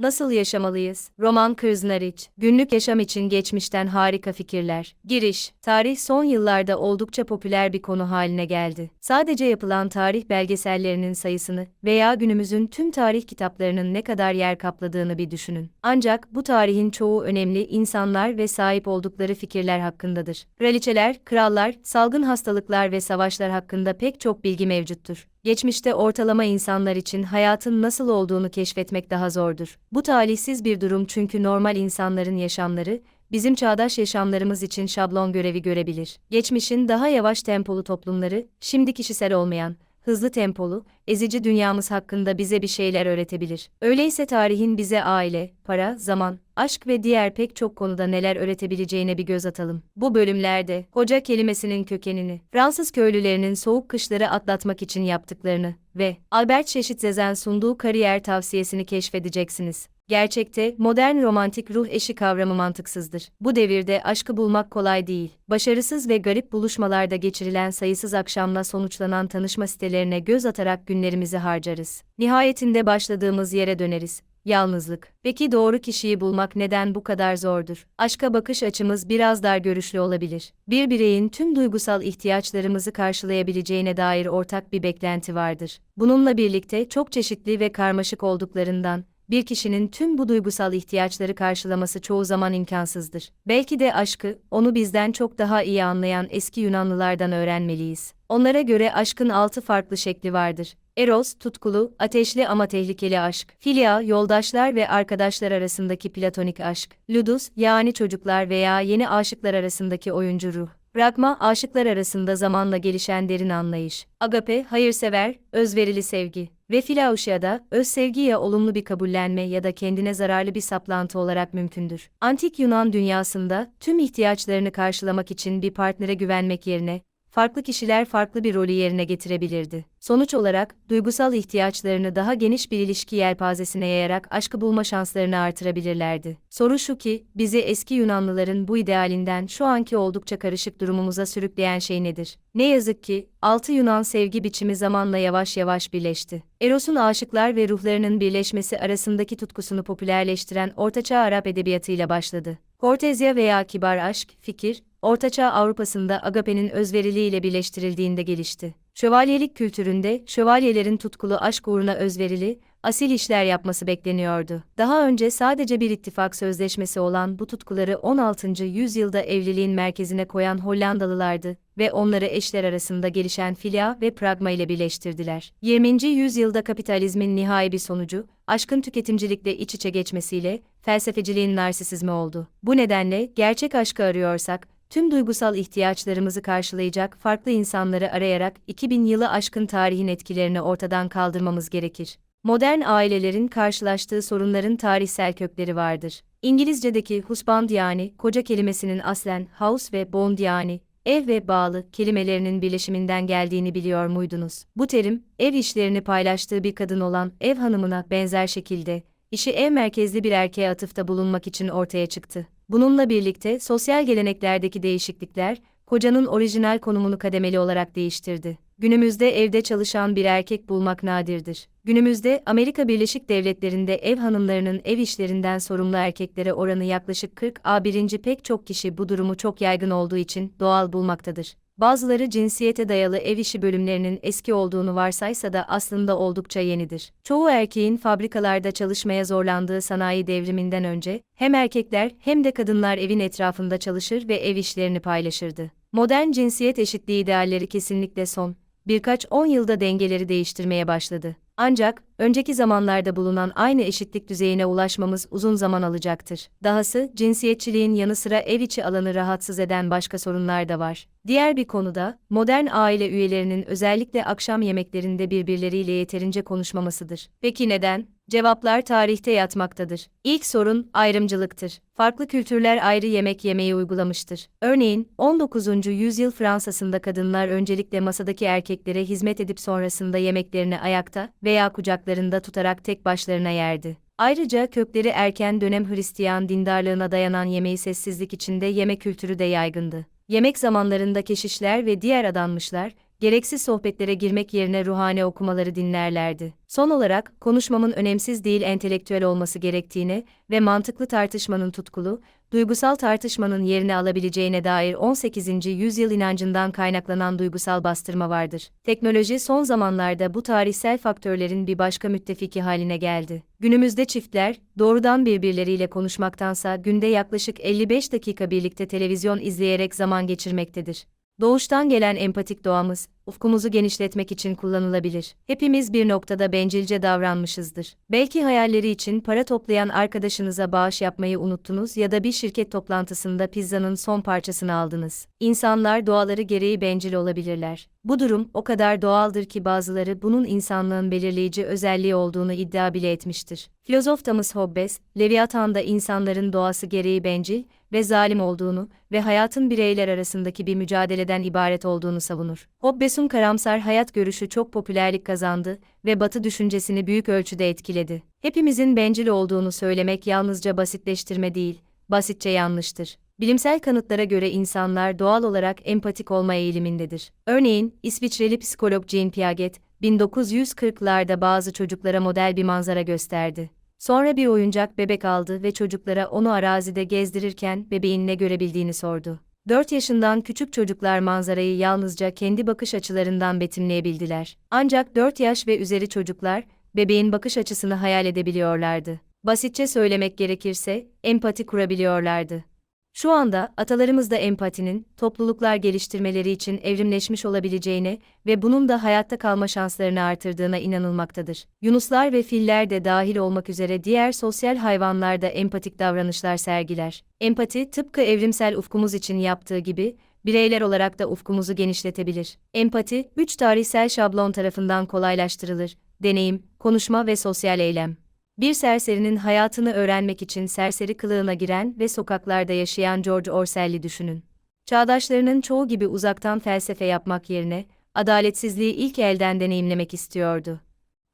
Nasıl yaşamalıyız? Roman Krznaric, günlük yaşam için geçmişten harika fikirler. Giriş, tarih son yıllarda oldukça popüler bir konu haline geldi. Sadece yapılan tarih belgesellerinin sayısını veya günümüzün tüm tarih kitaplarının ne kadar yer kapladığını bir düşünün. Ancak bu tarihin çoğu önemli insanlar ve sahip oldukları fikirler hakkındadır. Kraliçeler, krallar, salgın hastalıklar ve savaşlar hakkında pek çok bilgi mevcuttur. Geçmişte ortalama insanlar için hayatın nasıl olduğunu keşfetmek daha zordur. Bu talihsiz bir durum çünkü normal insanların yaşamları, bizim çağdaş yaşamlarımız için şablon görevi görebilir. Geçmişin daha yavaş tempolu toplumları, şimdi kişisel olmayan, hızlı tempolu, ezici dünyamız hakkında bize bir şeyler öğretebilir. Öyleyse tarihin bize aile, para, zaman, aşk ve diğer pek çok konuda neler öğretebileceğine bir göz atalım. Bu bölümlerde hoca kelimesinin kökenini, Fransız köylülerinin soğuk kışları atlatmak için yaptıklarını ve Albert Çeşit Zezen sunduğu kariyer tavsiyesini keşfedeceksiniz. Gerçekte, modern romantik ruh eşi kavramı mantıksızdır. Bu devirde aşkı bulmak kolay değil. Başarısız ve garip buluşmalarda geçirilen sayısız akşamla sonuçlanan tanışma sitelerine göz atarak günlerimizi harcarız. Nihayetinde başladığımız yere döneriz. Yalnızlık. Peki doğru kişiyi bulmak neden bu kadar zordur? Aşka bakış açımız biraz dar görüşlü olabilir. Bir bireyin tüm duygusal ihtiyaçlarımızı karşılayabileceğine dair ortak bir beklenti vardır. Bununla birlikte çok çeşitli ve karmaşık olduklarından, bir kişinin tüm bu duygusal ihtiyaçları karşılaması çoğu zaman imkansızdır. Belki de aşkı, onu bizden çok daha iyi anlayan eski Yunanlılardan öğrenmeliyiz. Onlara göre aşkın altı farklı şekli vardır. Eros, tutkulu, ateşli ama tehlikeli aşk. Filia, yoldaşlar ve arkadaşlar arasındaki platonik aşk. Ludus, yani çocuklar veya yeni aşıklar arasındaki oyuncu ruh. Pragma, aşıklar arasında zamanla gelişen derin anlayış. Agape, hayırsever, özverili sevgi. Ve filauşya da, öz sevgi ya olumlu bir kabullenme ya da kendine zararlı bir saplantı olarak mümkündür. Antik Yunan dünyasında, tüm ihtiyaçlarını karşılamak için bir partnere güvenmek yerine, farklı kişiler farklı bir rolü yerine getirebilirdi. Sonuç olarak, duygusal ihtiyaçlarını daha geniş bir ilişki yelpazesine yayarak aşkı bulma şanslarını artırabilirlerdi. Soru şu ki, bizi eski Yunanlıların bu idealinden şu anki oldukça karışık durumumuza sürükleyen şey nedir? Ne yazık ki, altı Yunan sevgi biçimi zamanla yavaş yavaş birleşti. Eros'un aşıklar ve ruhlarının birleşmesi arasındaki tutkusunu popülerleştiren Ortaçağ Arap edebiyatıyla başladı. Kortezya veya kibar aşk, fikir, Ortaçağ Avrupa'sında agapenin özveriliğiyle birleştirildiğinde gelişti. Şövalyelik kültüründe, şövalyelerin tutkulu aşk uğruna özverili, asil işler yapması bekleniyordu. Daha önce sadece bir ittifak sözleşmesi olan bu tutkuları 16. yüzyılda evliliğin merkezine koyan Hollandalılardı ve onları eşler arasında gelişen filia ve pragma ile birleştirdiler. 20. yüzyılda kapitalizmin nihai bir sonucu, aşkın tüketimcilikle iç içe geçmesiyle, felsefeciliğin narsisizmi oldu. Bu nedenle, gerçek aşkı arıyorsak, tüm duygusal ihtiyaçlarımızı karşılayacak farklı insanları arayarak 2000 yılı aşkın tarihin etkilerini ortadan kaldırmamız gerekir. Modern ailelerin karşılaştığı sorunların tarihsel kökleri vardır. İngilizce'deki husband yani koca kelimesinin aslen house ve bond yani ev ve bağlı kelimelerinin birleşiminden geldiğini biliyor muydunuz? Bu terim, ev işlerini paylaştığı bir kadın olan ev hanımına benzer şekilde, işi ev merkezli bir erkeğe atıfta bulunmak için ortaya çıktı. Bununla birlikte sosyal geleneklerdeki değişiklikler, kocanın orijinal konumunu kademeli olarak değiştirdi. Günümüzde evde çalışan bir erkek bulmak nadirdir. Günümüzde Amerika Birleşik Devletleri'nde ev hanımlarının ev işlerinden sorumlu erkeklere oranı yaklaşık 40 a birinci pek çok kişi bu durumu çok yaygın olduğu için doğal bulmaktadır. Bazıları cinsiyete dayalı ev işi bölümlerinin eski olduğunu varsaysa da aslında oldukça yenidir. Çoğu erkeğin fabrikalarda çalışmaya zorlandığı sanayi devriminden önce, hem erkekler hem de kadınlar evin etrafında çalışır ve ev işlerini paylaşırdı. Modern cinsiyet eşitliği idealleri kesinlikle son, birkaç on yılda dengeleri değiştirmeye başladı. Ancak, önceki zamanlarda bulunan aynı eşitlik düzeyine ulaşmamız uzun zaman alacaktır. Dahası, cinsiyetçiliğin yanı sıra ev içi alanı rahatsız eden başka sorunlar da var. Diğer bir konuda, modern aile üyelerinin özellikle akşam yemeklerinde birbirleriyle yeterince konuşmamasıdır. Peki neden? Cevaplar tarihte yatmaktadır. İlk sorun ayrımcılıktır. Farklı kültürler ayrı yemek yemeyi uygulamıştır. Örneğin 19. yüzyıl Fransa'sında kadınlar öncelikle masadaki erkeklere hizmet edip sonrasında yemeklerini ayakta veya kucaklarında tutarak tek başlarına yerdi. Ayrıca kökleri erken dönem Hristiyan dindarlığına dayanan yemeği sessizlik içinde yeme kültürü de yaygındı. Yemek zamanlarında keşişler ve diğer adanmışlar, gereksiz sohbetlere girmek yerine ruhani okumaları dinlerlerdi. Son olarak, konuşmamın önemsiz değil entelektüel olması gerektiğini ve mantıklı tartışmanın tutkulu, duygusal tartışmanın yerini alabileceğine dair 18. yüzyıl inancından kaynaklanan duygusal bastırma vardır. Teknoloji son zamanlarda bu tarihsel faktörlerin bir başka müttefiki haline geldi. Günümüzde çiftler, doğrudan birbirleriyle konuşmaktansa günde yaklaşık 55 dakika birlikte televizyon izleyerek zaman geçirmektedir. Doğuştan gelen empatik doğamız, ufkumuzu genişletmek için kullanılabilir. Hepimiz bir noktada bencilce davranmışızdır. Belki hayalleri için para toplayan arkadaşınıza bağış yapmayı unuttunuz ya da bir şirket toplantısında pizzanın son parçasını aldınız. İnsanlar doğaları gereği bencil olabilirler. Bu durum o kadar doğaldır ki bazıları bunun insanlığın belirleyici özelliği olduğunu iddia bile etmiştir. Filozof Thomas Hobbes, Leviathan'da insanların doğası gereği bencil ve zalim olduğunu ve hayatın bireyler arasındaki bir mücadeleden ibaret olduğunu savunur. Hobbes'un karamsar hayat görüşü çok popülerlik kazandı ve Batı düşüncesini büyük ölçüde etkiledi. Hepimizin bencil olduğunu söylemek yalnızca basitleştirme değil, basitçe yanlıştır. Bilimsel kanıtlara göre insanlar doğal olarak empatik olma eğilimindedir. Örneğin, İsviçreli psikolog Jean Piaget, 1940'larda bazı çocuklara model bir manzara gösterdi. Sonra bir oyuncak bebek aldı ve çocuklara onu arazide gezdirirken bebeğin ne görebildiğini sordu. 4 yaşından küçük çocuklar manzarayı yalnızca kendi bakış açılarından betimleyebildiler. Ancak 4 yaş ve üzeri çocuklar, bebeğin bakış açısını hayal edebiliyorlardı. Basitçe söylemek gerekirse, empati kurabiliyorlardı. Şu anda atalarımız da empatinin topluluklar geliştirmeleri için evrimleşmiş olabileceğine ve bunun da hayatta kalma şanslarını artırdığına inanılmaktadır. Yunuslar ve filler de dahil olmak üzere diğer sosyal hayvanlar da empatik davranışlar sergiler. Empati tıpkı evrimsel ufkumuz için yaptığı gibi bireyler olarak da ufkumuzu genişletebilir. Empati, üç tarihsel şablon tarafından kolaylaştırılır. Deneyim, konuşma ve sosyal eylem bir serserinin hayatını öğrenmek için serseri kılığına giren ve sokaklarda yaşayan George Orwell'i düşünün. Çağdaşlarının çoğu gibi uzaktan felsefe yapmak yerine, adaletsizliği ilk elden deneyimlemek istiyordu.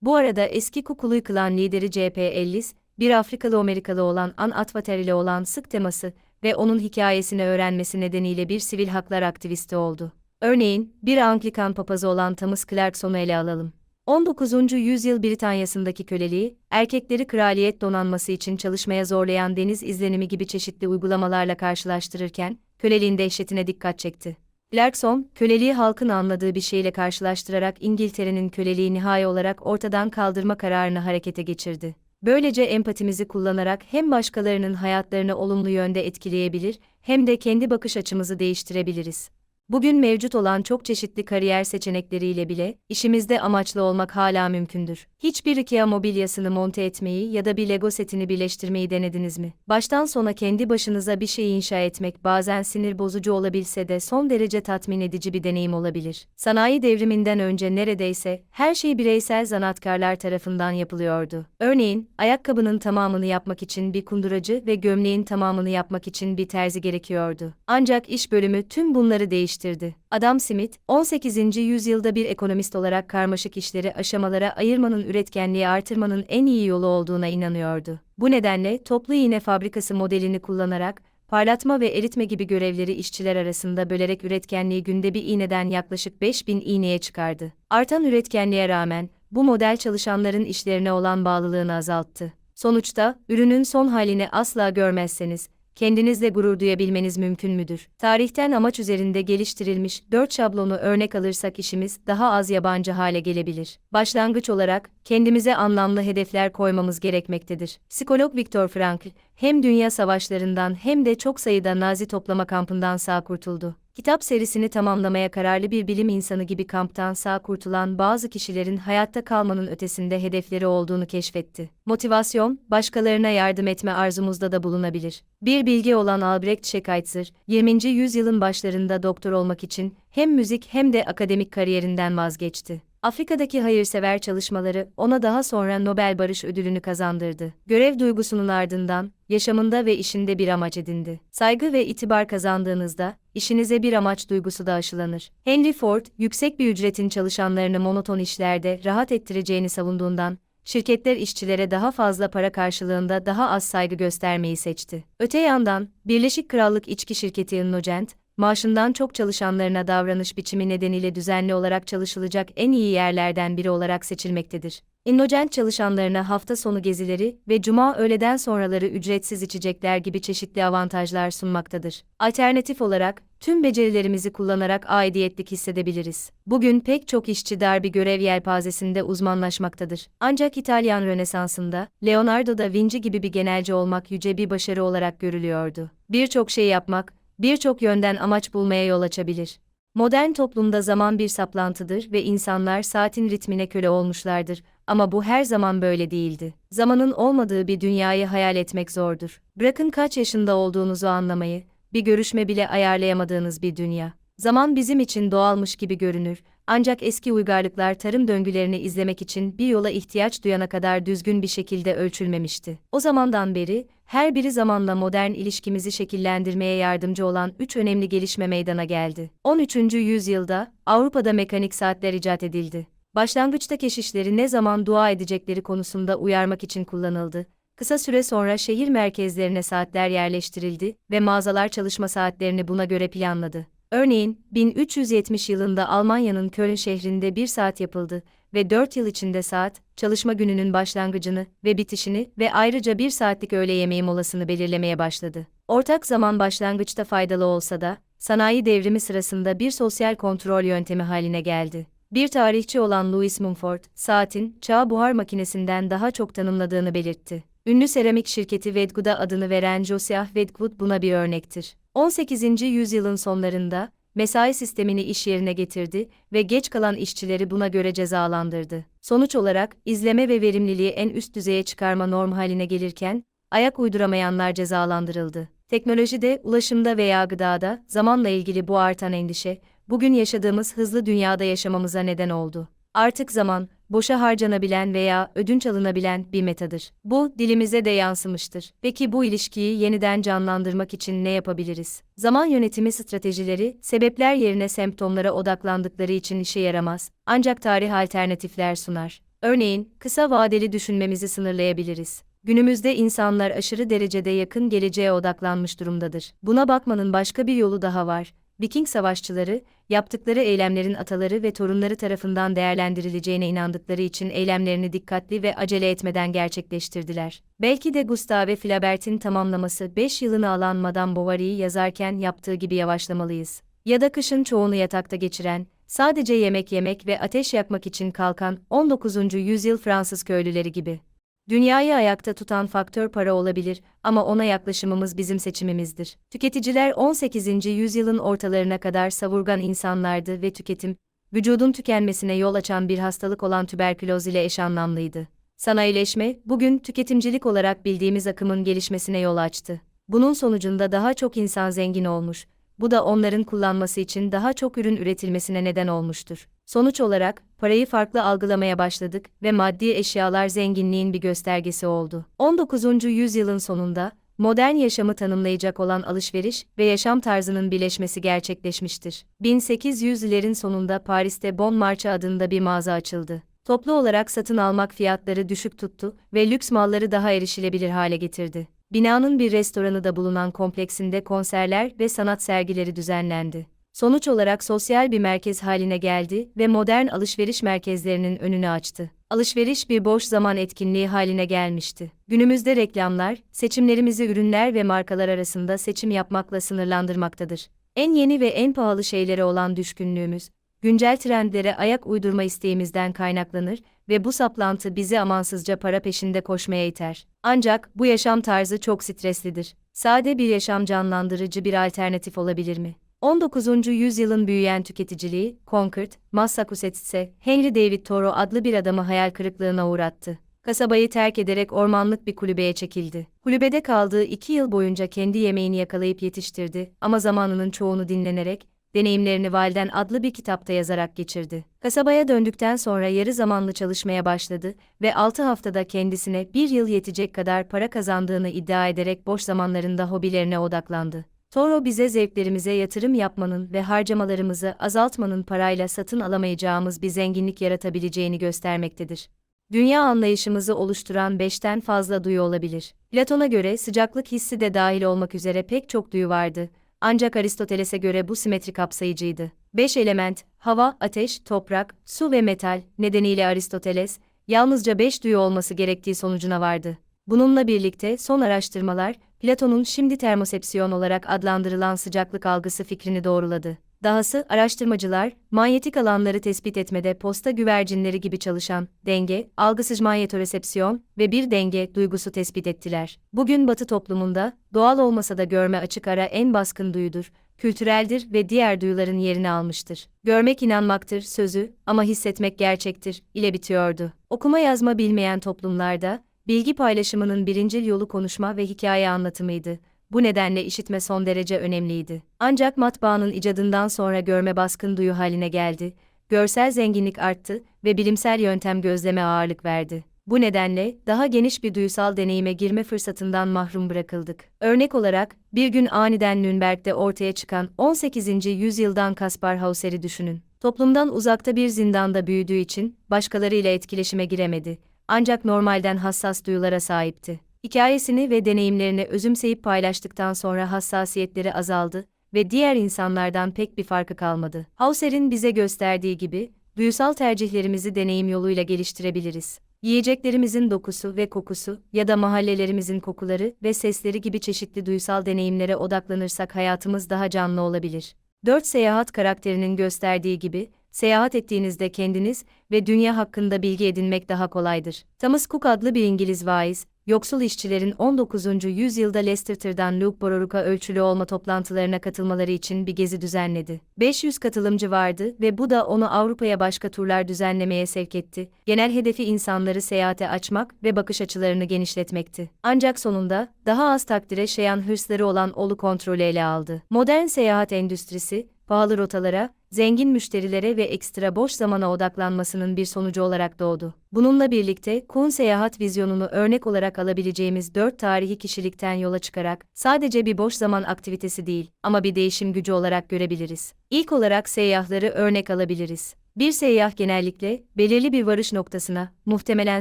Bu arada eski kukuluyu kılan lideri C.P. Ellis, bir Afrikalı-Amerikalı olan An Atwater ile olan sık teması ve onun hikayesini öğrenmesi nedeniyle bir sivil haklar aktivisti oldu. Örneğin, bir Anglikan papazı olan Thomas Clarkson'u ele alalım. 19. yüzyıl Britanya'sındaki köleliği, erkekleri kraliyet donanması için çalışmaya zorlayan deniz izlenimi gibi çeşitli uygulamalarla karşılaştırırken, köleliğin dehşetine dikkat çekti. Clarkson, köleliği halkın anladığı bir şeyle karşılaştırarak İngiltere'nin köleliği nihai olarak ortadan kaldırma kararını harekete geçirdi. Böylece empatimizi kullanarak hem başkalarının hayatlarını olumlu yönde etkileyebilir, hem de kendi bakış açımızı değiştirebiliriz. Bugün mevcut olan çok çeşitli kariyer seçenekleriyle bile, işimizde amaçlı olmak hala mümkündür. Hiçbir IKEA mobilyasını monte etmeyi ya da bir Lego setini birleştirmeyi denediniz mi? Baştan sona kendi başınıza bir şey inşa etmek bazen sinir bozucu olabilse de son derece tatmin edici bir deneyim olabilir. Sanayi devriminden önce neredeyse her şey bireysel zanatkarlar tarafından yapılıyordu. Örneğin, ayakkabının tamamını yapmak için bir kunduracı ve gömleğin tamamını yapmak için bir terzi gerekiyordu. Ancak iş bölümü tüm bunları değiştirdi. Adam Smith, 18. yüzyılda bir ekonomist olarak karmaşık işleri aşamalara ayırmanın üretkenliği artırmanın en iyi yolu olduğuna inanıyordu. Bu nedenle toplu iğne fabrikası modelini kullanarak parlatma ve eritme gibi görevleri işçiler arasında bölerek üretkenliği günde bir iğneden yaklaşık 5000 iğneye çıkardı. Artan üretkenliğe rağmen bu model çalışanların işlerine olan bağlılığını azalttı. Sonuçta, ürünün son halini asla görmezseniz, kendinizle gurur duyabilmeniz mümkün müdür? Tarihten amaç üzerinde geliştirilmiş dört şablonu örnek alırsak işimiz daha az yabancı hale gelebilir. Başlangıç olarak kendimize anlamlı hedefler koymamız gerekmektedir. Psikolog Viktor Frankl hem dünya savaşlarından hem de çok sayıda Nazi toplama kampından sağ kurtuldu. Kitap serisini tamamlamaya kararlı bir bilim insanı gibi kamptan sağ kurtulan bazı kişilerin hayatta kalmanın ötesinde hedefleri olduğunu keşfetti. Motivasyon, başkalarına yardım etme arzumuzda da bulunabilir. Bir bilgi olan Albrecht Schweitzer, 20. yüzyılın başlarında doktor olmak için hem müzik hem de akademik kariyerinden vazgeçti. Afrika'daki hayırsever çalışmaları ona daha sonra Nobel Barış Ödülünü kazandırdı. Görev duygusunun ardından yaşamında ve işinde bir amaç edindi. Saygı ve itibar kazandığınızda işinize bir amaç duygusu da aşılanır. Henry Ford, yüksek bir ücretin çalışanlarını monoton işlerde rahat ettireceğini savunduğundan şirketler işçilere daha fazla para karşılığında daha az saygı göstermeyi seçti. Öte yandan, Birleşik Krallık içki şirketi Innocent, maaşından çok çalışanlarına davranış biçimi nedeniyle düzenli olarak çalışılacak en iyi yerlerden biri olarak seçilmektedir. Innocent çalışanlarına hafta sonu gezileri ve cuma öğleden sonraları ücretsiz içecekler gibi çeşitli avantajlar sunmaktadır. Alternatif olarak, tüm becerilerimizi kullanarak aidiyetlik hissedebiliriz. Bugün pek çok işçi dar bir görev yelpazesinde uzmanlaşmaktadır. Ancak İtalyan Rönesansı'nda, Leonardo da Vinci gibi bir genelci olmak yüce bir başarı olarak görülüyordu. Birçok şey yapmak, birçok yönden amaç bulmaya yol açabilir. Modern toplumda zaman bir saplantıdır ve insanlar saatin ritmine köle olmuşlardır. Ama bu her zaman böyle değildi. Zamanın olmadığı bir dünyayı hayal etmek zordur. Bırakın kaç yaşında olduğunuzu anlamayı, bir görüşme bile ayarlayamadığınız bir dünya. Zaman bizim için doğalmış gibi görünür, ancak eski uygarlıklar tarım döngülerini izlemek için bir yola ihtiyaç duyana kadar düzgün bir şekilde ölçülmemişti. O zamandan beri, her biri zamanla modern ilişkimizi şekillendirmeye yardımcı olan üç önemli gelişme meydana geldi. 13. yüzyılda, Avrupa'da mekanik saatler icat edildi. Başlangıçta keşişleri ne zaman dua edecekleri konusunda uyarmak için kullanıldı. Kısa süre sonra şehir merkezlerine saatler yerleştirildi ve mağazalar çalışma saatlerini buna göre planladı. Örneğin, 1370 yılında Almanya'nın Köln şehrinde bir saat yapıldı ve 4 yıl içinde saat, çalışma gününün başlangıcını ve bitişini ve ayrıca bir saatlik öğle yemeği molasını belirlemeye başladı. Ortak zaman başlangıçta faydalı olsa da, sanayi devrimi sırasında bir sosyal kontrol yöntemi haline geldi. Bir tarihçi olan Louis Mumford, saatin, çağ buhar makinesinden daha çok tanımladığını belirtti. Ünlü seramik şirketi Wedgwood'a adını veren Josiah Wedgwood buna bir örnektir. 18. yüzyılın sonlarında, mesai sistemini iş yerine getirdi ve geç kalan işçileri buna göre cezalandırdı. Sonuç olarak, izleme ve verimliliği en üst düzeye çıkarma norm haline gelirken, ayak uyduramayanlar cezalandırıldı. Teknolojide, ulaşımda veya gıdada, zamanla ilgili bu artan endişe, bugün yaşadığımız hızlı dünyada yaşamamıza neden oldu. Artık zaman, boşa harcanabilen veya ödünç alınabilen bir metadır. Bu, dilimize de yansımıştır. Peki bu ilişkiyi yeniden canlandırmak için ne yapabiliriz? Zaman yönetimi stratejileri, sebepler yerine semptomlara odaklandıkları için işe yaramaz, ancak tarih alternatifler sunar. Örneğin, kısa vadeli düşünmemizi sınırlayabiliriz. Günümüzde insanlar aşırı derecede yakın geleceğe odaklanmış durumdadır. Buna bakmanın başka bir yolu daha var. Viking savaşçıları, yaptıkları eylemlerin ataları ve torunları tarafından değerlendirileceğine inandıkları için eylemlerini dikkatli ve acele etmeden gerçekleştirdiler. Belki de Gustave Flaubert'in tamamlaması 5 yılını alan Madame Bovary'i yazarken yaptığı gibi yavaşlamalıyız. Ya da kışın çoğunu yatakta geçiren, sadece yemek yemek ve ateş yakmak için kalkan 19. yüzyıl Fransız köylüleri gibi. Dünyayı ayakta tutan faktör para olabilir ama ona yaklaşımımız bizim seçimimizdir. Tüketiciler 18. yüzyılın ortalarına kadar savurgan insanlardı ve tüketim, vücudun tükenmesine yol açan bir hastalık olan tüberküloz ile eş anlamlıydı. Sanayileşme, bugün tüketimcilik olarak bildiğimiz akımın gelişmesine yol açtı. Bunun sonucunda daha çok insan zengin olmuş, bu da onların kullanması için daha çok ürün üretilmesine neden olmuştur. Sonuç olarak, parayı farklı algılamaya başladık ve maddi eşyalar zenginliğin bir göstergesi oldu. 19. yüzyılın sonunda, modern yaşamı tanımlayacak olan alışveriş ve yaşam tarzının birleşmesi gerçekleşmiştir. 1800'lerin sonunda Paris'te Bon Marché adında bir mağaza açıldı. Toplu olarak satın almak fiyatları düşük tuttu ve lüks malları daha erişilebilir hale getirdi. Binanın bir restoranı da bulunan kompleksinde konserler ve sanat sergileri düzenlendi. Sonuç olarak sosyal bir merkez haline geldi ve modern alışveriş merkezlerinin önünü açtı. Alışveriş bir boş zaman etkinliği haline gelmişti. Günümüzde reklamlar, seçimlerimizi ürünler ve markalar arasında seçim yapmakla sınırlandırmaktadır. En yeni ve en pahalı şeylere olan düşkünlüğümüz, güncel trendlere ayak uydurma isteğimizden kaynaklanır ve bu saplantı bizi amansızca para peşinde koşmaya iter. Ancak bu yaşam tarzı çok streslidir. Sade bir yaşam canlandırıcı bir alternatif olabilir mi? 19. yüzyılın büyüyen tüketiciliği, Concord, Massachusetts'e Henry David Thoreau adlı bir adamı hayal kırıklığına uğrattı. Kasabayı terk ederek ormanlık bir kulübeye çekildi. Kulübede kaldığı iki yıl boyunca kendi yemeğini yakalayıp yetiştirdi ama zamanının çoğunu dinlenerek, deneyimlerini Valden adlı bir kitapta yazarak geçirdi. Kasabaya döndükten sonra yarı zamanlı çalışmaya başladı ve 6 haftada kendisine bir yıl yetecek kadar para kazandığını iddia ederek boş zamanlarında hobilerine odaklandı. Toro bize zevklerimize yatırım yapmanın ve harcamalarımızı azaltmanın parayla satın alamayacağımız bir zenginlik yaratabileceğini göstermektedir. Dünya anlayışımızı oluşturan beşten fazla duyu olabilir. Platon'a göre sıcaklık hissi de dahil olmak üzere pek çok duyu vardı ancak Aristoteles'e göre bu simetri kapsayıcıydı. Beş element, hava, ateş, toprak, su ve metal nedeniyle Aristoteles, yalnızca beş duyu olması gerektiği sonucuna vardı. Bununla birlikte son araştırmalar, Platon'un şimdi termosepsiyon olarak adlandırılan sıcaklık algısı fikrini doğruladı. Dahası araştırmacılar, manyetik alanları tespit etmede posta güvercinleri gibi çalışan denge, algısız manyetoresepsiyon ve bir denge duygusu tespit ettiler. Bugün Batı toplumunda doğal olmasa da görme açık ara en baskın duyudur, kültüreldir ve diğer duyuların yerini almıştır. Görmek inanmaktır sözü ama hissetmek gerçektir ile bitiyordu. Okuma yazma bilmeyen toplumlarda bilgi paylaşımının birincil yolu konuşma ve hikaye anlatımıydı. Bu nedenle işitme son derece önemliydi. Ancak matbaanın icadından sonra görme baskın duyu haline geldi. Görsel zenginlik arttı ve bilimsel yöntem gözleme ağırlık verdi. Bu nedenle daha geniş bir duysal deneyime girme fırsatından mahrum bırakıldık. Örnek olarak, bir gün aniden Nürnberg'de ortaya çıkan 18. yüzyıldan Kaspar Hauser'i düşünün. Toplumdan uzakta bir zindanda büyüdüğü için başkalarıyla etkileşime giremedi. Ancak normalden hassas duyulara sahipti. Hikayesini ve deneyimlerini özümseyip paylaştıktan sonra hassasiyetleri azaldı ve diğer insanlardan pek bir farkı kalmadı. Hauser'in bize gösterdiği gibi, duyusal tercihlerimizi deneyim yoluyla geliştirebiliriz. Yiyeceklerimizin dokusu ve kokusu ya da mahallelerimizin kokuları ve sesleri gibi çeşitli duysal deneyimlere odaklanırsak hayatımız daha canlı olabilir. 4 seyahat karakterinin gösterdiği gibi, seyahat ettiğinizde kendiniz ve dünya hakkında bilgi edinmek daha kolaydır. Thomas Cook adlı bir İngiliz vaiz, yoksul işçilerin 19. yüzyılda Leicester'dan Loughborough'a ölçülü olma toplantılarına katılmaları için bir gezi düzenledi. 500 katılımcı vardı ve bu da onu Avrupa'ya başka turlar düzenlemeye sevk etti. Genel hedefi insanları seyahate açmak ve bakış açılarını genişletmekti. Ancak sonunda, daha az takdire şayan hırsları olan Olu kontrolü ele aldı. Modern seyahat endüstrisi, pahalı rotalara, zengin müşterilere ve ekstra boş zamana odaklanmasının bir sonucu olarak doğdu. Bununla birlikte Kuhn seyahat vizyonunu örnek olarak alabileceğimiz dört tarihi kişilikten yola çıkarak sadece bir boş zaman aktivitesi değil ama bir değişim gücü olarak görebiliriz. İlk olarak seyyahları örnek alabiliriz. Bir seyyah genellikle belirli bir varış noktasına, muhtemelen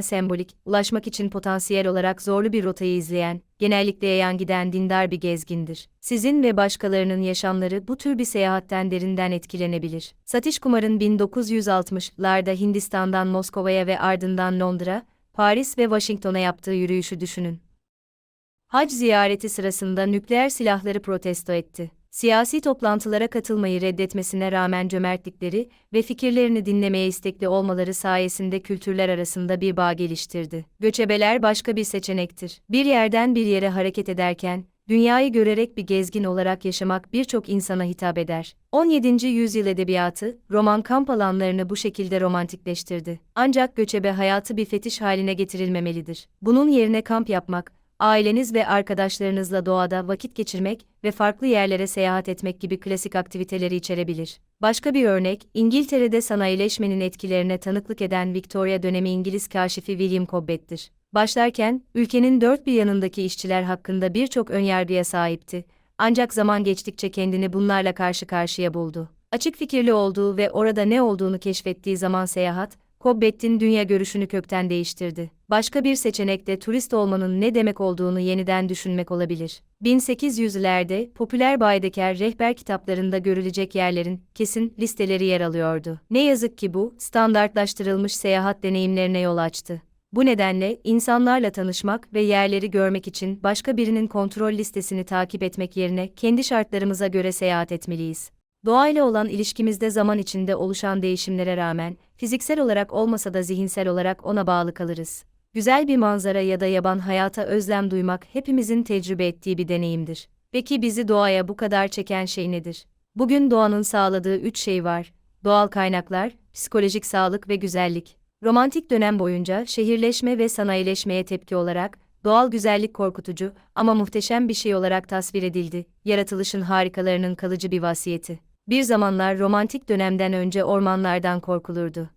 sembolik, ulaşmak için potansiyel olarak zorlu bir rotayı izleyen, genellikle yayan giden dindar bir gezgindir. Sizin ve başkalarının yaşamları bu tür bir seyahatten derinden etkilenebilir. Satish Kumar'ın 1960'larda Hindistan'dan Moskova'ya ve ardından Londra, Paris ve Washington'a yaptığı yürüyüşü düşünün. Hac ziyareti sırasında nükleer silahları protesto etti siyasi toplantılara katılmayı reddetmesine rağmen cömertlikleri ve fikirlerini dinlemeye istekli olmaları sayesinde kültürler arasında bir bağ geliştirdi. Göçebeler başka bir seçenektir. Bir yerden bir yere hareket ederken, dünyayı görerek bir gezgin olarak yaşamak birçok insana hitap eder. 17. yüzyıl edebiyatı, roman kamp alanlarını bu şekilde romantikleştirdi. Ancak göçebe hayatı bir fetiş haline getirilmemelidir. Bunun yerine kamp yapmak, aileniz ve arkadaşlarınızla doğada vakit geçirmek ve farklı yerlere seyahat etmek gibi klasik aktiviteleri içerebilir. Başka bir örnek, İngiltere'de sanayileşmenin etkilerine tanıklık eden Victoria dönemi İngiliz kaşifi William Cobbett'tir. Başlarken, ülkenin dört bir yanındaki işçiler hakkında birçok önyargıya sahipti. Ancak zaman geçtikçe kendini bunlarla karşı karşıya buldu. Açık fikirli olduğu ve orada ne olduğunu keşfettiği zaman seyahat, Cobbettin dünya görüşünü kökten değiştirdi. Başka bir seçenek de turist olmanın ne demek olduğunu yeniden düşünmek olabilir. 1800'lerde popüler Baydeker rehber kitaplarında görülecek yerlerin kesin listeleri yer alıyordu. Ne yazık ki bu standartlaştırılmış seyahat deneyimlerine yol açtı. Bu nedenle insanlarla tanışmak ve yerleri görmek için başka birinin kontrol listesini takip etmek yerine kendi şartlarımıza göre seyahat etmeliyiz. Doğayla olan ilişkimizde zaman içinde oluşan değişimlere rağmen, fiziksel olarak olmasa da zihinsel olarak ona bağlı kalırız. Güzel bir manzara ya da yaban hayata özlem duymak hepimizin tecrübe ettiği bir deneyimdir. Peki bizi doğaya bu kadar çeken şey nedir? Bugün doğanın sağladığı üç şey var. Doğal kaynaklar, psikolojik sağlık ve güzellik. Romantik dönem boyunca şehirleşme ve sanayileşmeye tepki olarak doğal güzellik korkutucu ama muhteşem bir şey olarak tasvir edildi. Yaratılışın harikalarının kalıcı bir vasiyeti. Bir zamanlar romantik dönemden önce ormanlardan korkulurdu.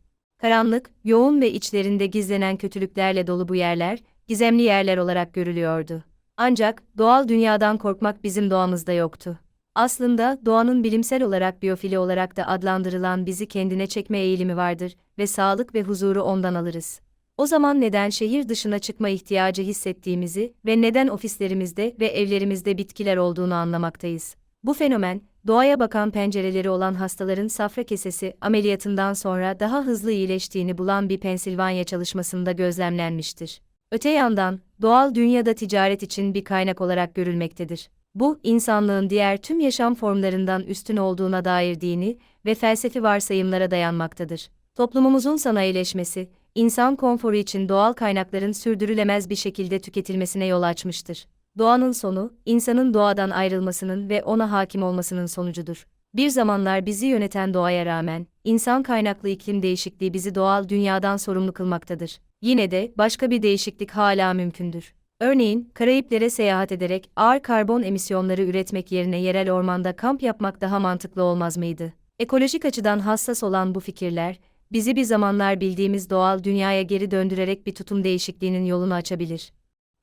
Karanlık, yoğun ve içlerinde gizlenen kötülüklerle dolu bu yerler, gizemli yerler olarak görülüyordu. Ancak doğal dünyadan korkmak bizim doğamızda yoktu. Aslında doğanın bilimsel olarak biyofili olarak da adlandırılan bizi kendine çekme eğilimi vardır ve sağlık ve huzuru ondan alırız. O zaman neden şehir dışına çıkma ihtiyacı hissettiğimizi ve neden ofislerimizde ve evlerimizde bitkiler olduğunu anlamaktayız. Bu fenomen, doğaya bakan pencereleri olan hastaların safra kesesi ameliyatından sonra daha hızlı iyileştiğini bulan bir Pensilvanya çalışmasında gözlemlenmiştir. Öte yandan, doğal dünyada ticaret için bir kaynak olarak görülmektedir. Bu, insanlığın diğer tüm yaşam formlarından üstün olduğuna dair dini ve felsefi varsayımlara dayanmaktadır. Toplumumuzun sanayileşmesi, insan konforu için doğal kaynakların sürdürülemez bir şekilde tüketilmesine yol açmıştır. Doğanın sonu, insanın doğadan ayrılmasının ve ona hakim olmasının sonucudur. Bir zamanlar bizi yöneten doğaya rağmen, insan kaynaklı iklim değişikliği bizi doğal dünyadan sorumlu kılmaktadır. Yine de başka bir değişiklik hala mümkündür. Örneğin, Karayiplere seyahat ederek ağır karbon emisyonları üretmek yerine yerel ormanda kamp yapmak daha mantıklı olmaz mıydı? Ekolojik açıdan hassas olan bu fikirler, bizi bir zamanlar bildiğimiz doğal dünyaya geri döndürerek bir tutum değişikliğinin yolunu açabilir.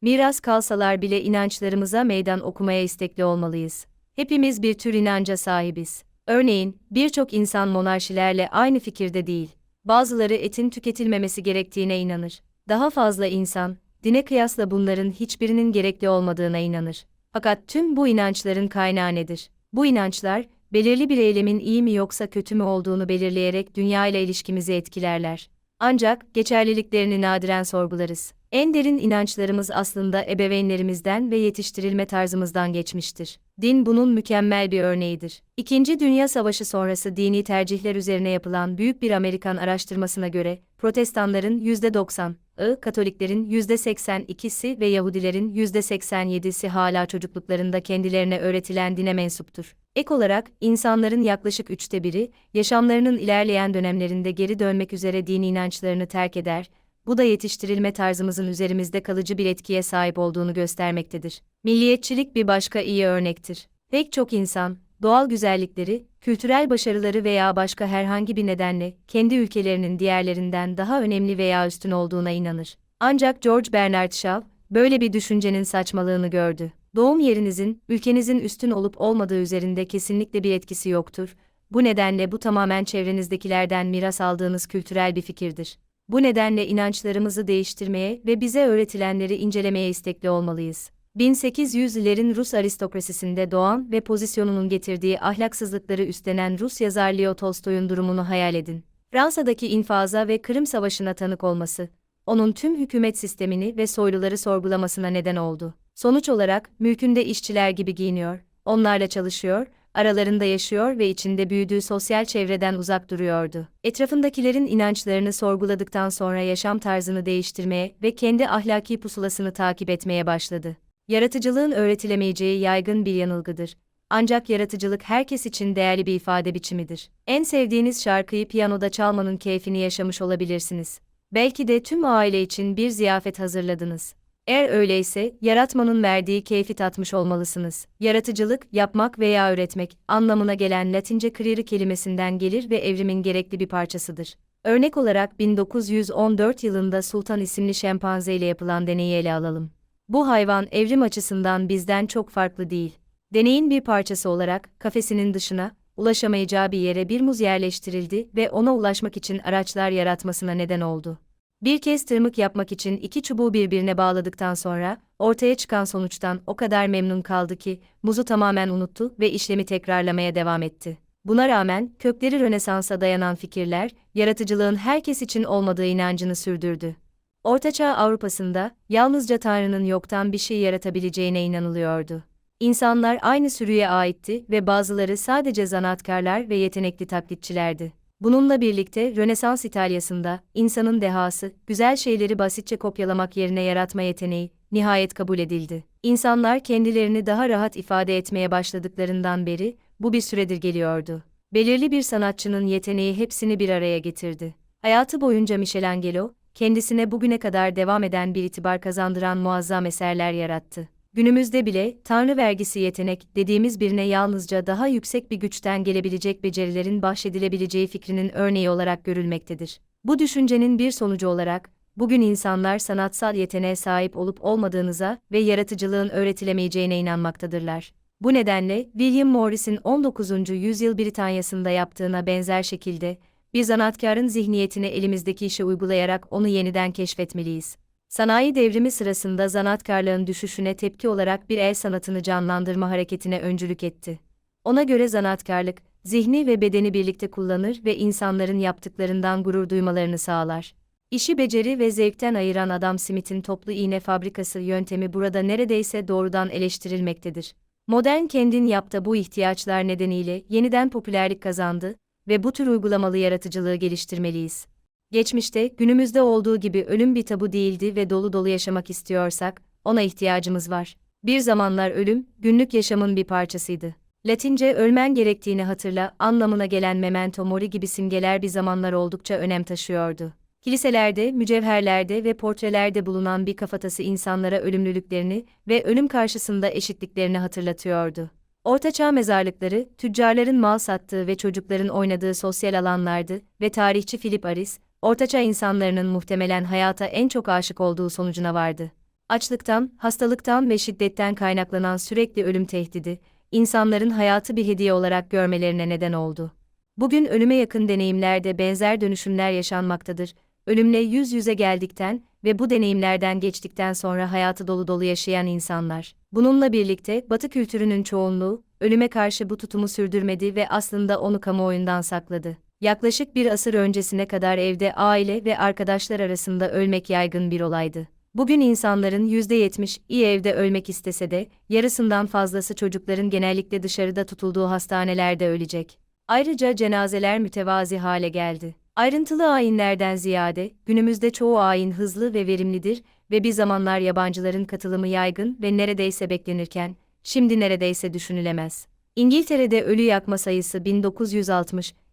Miras kalsalar bile inançlarımıza meydan okumaya istekli olmalıyız. Hepimiz bir tür inanca sahibiz. Örneğin, birçok insan monarşilerle aynı fikirde değil. Bazıları etin tüketilmemesi gerektiğine inanır. Daha fazla insan, dine kıyasla bunların hiçbirinin gerekli olmadığına inanır. Fakat tüm bu inançların kaynağı nedir? Bu inançlar, belirli bir eylemin iyi mi yoksa kötü mü olduğunu belirleyerek dünya ile ilişkimizi etkilerler. Ancak geçerliliklerini nadiren sorgularız. En derin inançlarımız aslında ebeveynlerimizden ve yetiştirilme tarzımızdan geçmiştir. Din bunun mükemmel bir örneğidir. İkinci Dünya Savaşı sonrası dini tercihler üzerine yapılan büyük bir Amerikan araştırmasına göre, Protestanların %90'ı, Katoliklerin %82'si ve Yahudilerin %87'si hala çocukluklarında kendilerine öğretilen dine mensuptur. Ek olarak, insanların yaklaşık üçte biri, yaşamlarının ilerleyen dönemlerinde geri dönmek üzere dini inançlarını terk eder, bu da yetiştirilme tarzımızın üzerimizde kalıcı bir etkiye sahip olduğunu göstermektedir. Milliyetçilik bir başka iyi örnektir. Pek çok insan, doğal güzellikleri, kültürel başarıları veya başka herhangi bir nedenle kendi ülkelerinin diğerlerinden daha önemli veya üstün olduğuna inanır. Ancak George Bernard Shaw, böyle bir düşüncenin saçmalığını gördü. Doğum yerinizin, ülkenizin üstün olup olmadığı üzerinde kesinlikle bir etkisi yoktur. Bu nedenle bu tamamen çevrenizdekilerden miras aldığınız kültürel bir fikirdir. Bu nedenle inançlarımızı değiştirmeye ve bize öğretilenleri incelemeye istekli olmalıyız. 1800'lerin Rus aristokrasisinde doğan ve pozisyonunun getirdiği ahlaksızlıkları üstlenen Rus yazar Leo Tolstoy'un durumunu hayal edin. Fransa'daki infaza ve Kırım Savaşı'na tanık olması, onun tüm hükümet sistemini ve soyluları sorgulamasına neden oldu. Sonuç olarak, mülkünde işçiler gibi giyiniyor, onlarla çalışıyor, aralarında yaşıyor ve içinde büyüdüğü sosyal çevreden uzak duruyordu. Etrafındakilerin inançlarını sorguladıktan sonra yaşam tarzını değiştirmeye ve kendi ahlaki pusulasını takip etmeye başladı. Yaratıcılığın öğretilemeyeceği yaygın bir yanılgıdır. Ancak yaratıcılık herkes için değerli bir ifade biçimidir. En sevdiğiniz şarkıyı piyanoda çalmanın keyfini yaşamış olabilirsiniz. Belki de tüm aile için bir ziyafet hazırladınız. Eğer öyleyse, yaratmanın verdiği keyfi tatmış olmalısınız. Yaratıcılık, yapmak veya öğretmek anlamına gelen Latince creare kelimesinden gelir ve evrimin gerekli bir parçasıdır. Örnek olarak 1914 yılında Sultan isimli şempanze ile yapılan deneyi ele alalım. Bu hayvan evrim açısından bizden çok farklı değil. Deneyin bir parçası olarak kafesinin dışına, ulaşamayacağı bir yere bir muz yerleştirildi ve ona ulaşmak için araçlar yaratmasına neden oldu. Bir kez tırmık yapmak için iki çubuğu birbirine bağladıktan sonra, ortaya çıkan sonuçtan o kadar memnun kaldı ki, muzu tamamen unuttu ve işlemi tekrarlamaya devam etti. Buna rağmen, kökleri Rönesans'a dayanan fikirler, yaratıcılığın herkes için olmadığı inancını sürdürdü. Ortaçağ Avrupa'sında, yalnızca Tanrı'nın yoktan bir şey yaratabileceğine inanılıyordu. İnsanlar aynı sürüye aitti ve bazıları sadece zanaatkarlar ve yetenekli taklitçilerdi. Bununla birlikte Rönesans İtalya'sında insanın dehası, güzel şeyleri basitçe kopyalamak yerine yaratma yeteneği nihayet kabul edildi. İnsanlar kendilerini daha rahat ifade etmeye başladıklarından beri bu bir süredir geliyordu. Belirli bir sanatçının yeteneği hepsini bir araya getirdi. Hayatı boyunca Michelangelo, kendisine bugüne kadar devam eden bir itibar kazandıran muazzam eserler yarattı. Günümüzde bile tanrı vergisi yetenek dediğimiz birine yalnızca daha yüksek bir güçten gelebilecek becerilerin bahşedilebileceği fikrinin örneği olarak görülmektedir. Bu düşüncenin bir sonucu olarak bugün insanlar sanatsal yeteneğe sahip olup olmadığınıza ve yaratıcılığın öğretilemeyeceğine inanmaktadırlar. Bu nedenle William Morris'in 19. yüzyıl Britanya'sında yaptığına benzer şekilde bir zanatkarın zihniyetini elimizdeki işe uygulayarak onu yeniden keşfetmeliyiz. Sanayi devrimi sırasında zanatkarlığın düşüşüne tepki olarak bir el sanatını canlandırma hareketine öncülük etti. Ona göre zanaatkarlık, zihni ve bedeni birlikte kullanır ve insanların yaptıklarından gurur duymalarını sağlar. İşi beceri ve zevkten ayıran Adam Smith'in toplu iğne fabrikası yöntemi burada neredeyse doğrudan eleştirilmektedir. Modern kendin yapta bu ihtiyaçlar nedeniyle yeniden popülerlik kazandı ve bu tür uygulamalı yaratıcılığı geliştirmeliyiz. Geçmişte, günümüzde olduğu gibi ölüm bir tabu değildi ve dolu dolu yaşamak istiyorsak, ona ihtiyacımız var. Bir zamanlar ölüm, günlük yaşamın bir parçasıydı. Latince ölmen gerektiğini hatırla anlamına gelen memento mori gibi simgeler bir zamanlar oldukça önem taşıyordu. Kiliselerde, mücevherlerde ve portrelerde bulunan bir kafatası insanlara ölümlülüklerini ve ölüm karşısında eşitliklerini hatırlatıyordu. Ortaçağ mezarlıkları, tüccarların mal sattığı ve çocukların oynadığı sosyal alanlardı ve tarihçi Philip Aris, Ortaçağ insanlarının muhtemelen hayata en çok aşık olduğu sonucuna vardı. Açlıktan, hastalıktan ve şiddetten kaynaklanan sürekli ölüm tehdidi, insanların hayatı bir hediye olarak görmelerine neden oldu. Bugün ölüme yakın deneyimlerde benzer dönüşümler yaşanmaktadır. Ölümle yüz yüze geldikten ve bu deneyimlerden geçtikten sonra hayatı dolu dolu yaşayan insanlar. Bununla birlikte Batı kültürünün çoğunluğu ölüme karşı bu tutumu sürdürmedi ve aslında onu kamuoyundan sakladı. Yaklaşık bir asır öncesine kadar evde aile ve arkadaşlar arasında ölmek yaygın bir olaydı. Bugün insanların %70 iyi evde ölmek istese de, yarısından fazlası çocukların genellikle dışarıda tutulduğu hastanelerde ölecek. Ayrıca cenazeler mütevazi hale geldi. Ayrıntılı ayinlerden ziyade, günümüzde çoğu ayin hızlı ve verimlidir ve bir zamanlar yabancıların katılımı yaygın ve neredeyse beklenirken, şimdi neredeyse düşünülemez. İngiltere'de ölü yakma sayısı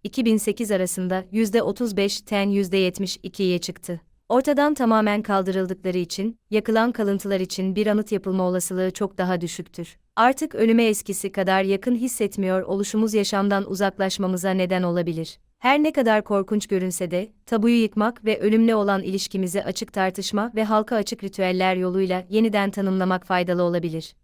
1960-2008 arasında %35'ten %72'ye çıktı. Ortadan tamamen kaldırıldıkları için, yakılan kalıntılar için bir anıt yapılma olasılığı çok daha düşüktür. Artık ölüme eskisi kadar yakın hissetmiyor oluşumuz yaşamdan uzaklaşmamıza neden olabilir. Her ne kadar korkunç görünse de, tabuyu yıkmak ve ölümle olan ilişkimizi açık tartışma ve halka açık ritüeller yoluyla yeniden tanımlamak faydalı olabilir.